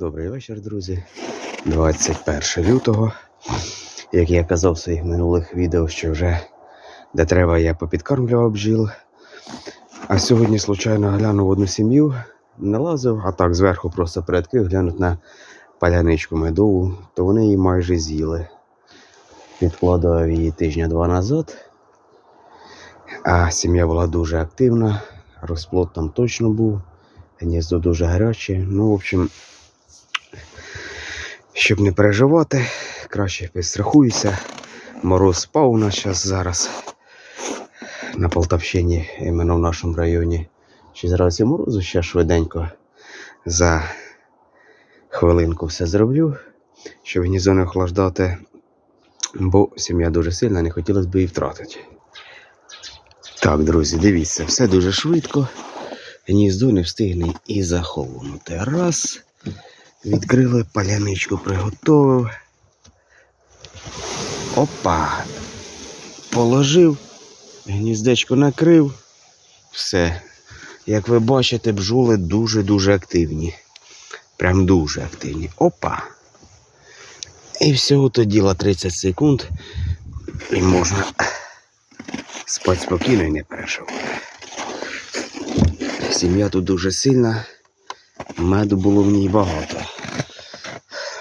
Добрий вечір, друзі. 21 лютого. Як я казав в своїх минулих відео, що вже де треба, я попідкармлював бджіл. А сьогодні, случайно, глянув одну сім'ю, не лазив, а так зверху просто передкрив, глянуть на паляничку медову, то вони її майже з'їли. Підкладав її тижня два назад. А сім'я була дуже активна, розплод там точно був, гніздо дуже гаряче. Ну, в общем, щоб не переживати, краще підстрахуюся. Мороз спав у нас зараз зараз на Полтавщині, іменно в нашому районі. Чи зараз і морозу ще швиденько за хвилинку все зроблю, щоб гніздо не охлаждати, бо сім'я дуже сильна, не хотілося б її втратити. Так, друзі, дивіться, все дуже швидко. Гніздо не встигне і захолонути. Раз. Відкрили паляничку, приготовив. Опа. Положив, гніздечко накрив. Все. Як ви бачите, бджоли дуже-дуже активні. Прям дуже активні. Опа. І всього то діла 30 секунд. І можна спати спокійно і не переживати. Сім'я тут дуже сильна. Меду було в ній багато.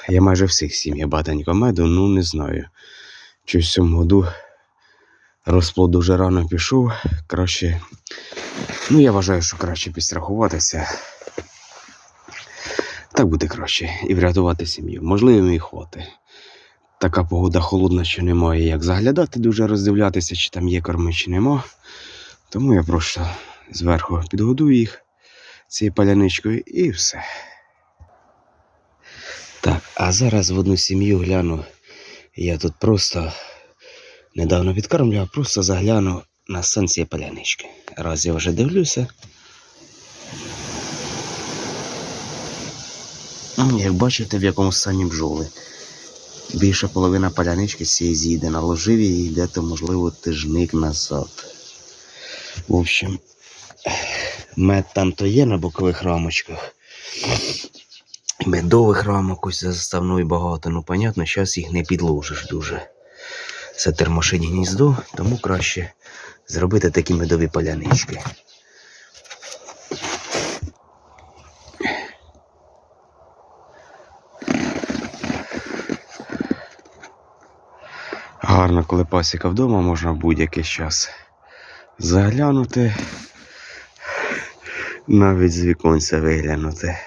Я майже всіх сім'я багатенько меду, ну не знаю. Чи в цьому году розплод дуже рано пішов. Краще. Ну, я вважаю, що краще підстрахуватися. Так буде краще. І врятувати сім'ю. Можливо, і хвати. Така погода холодна, що немає як заглядати, дуже роздивлятися, чи там є корми, чи нема. Тому я просто зверху підгодую їх цією паляничкою і все. Так, а зараз в одну сім'ю гляну. Я тут просто недавно підкармлював, просто загляну на стан цієї палянички. Раз я вже дивлюся. Як бачите, в якому стані бджоли. Більша половина палянички з цієї з'їде, наложив її йде, то можливо тижник назад. В общем, Мед там то є на бокових рамочках. Медових рамок ось за заставною багато. Ну, понятно, зараз їх не підложиш дуже. Це термошині гніздо, тому краще зробити такі медові полянички. Гарно, коли пасіка вдома, можна будь-який час заглянути навіть з віконця виглянути.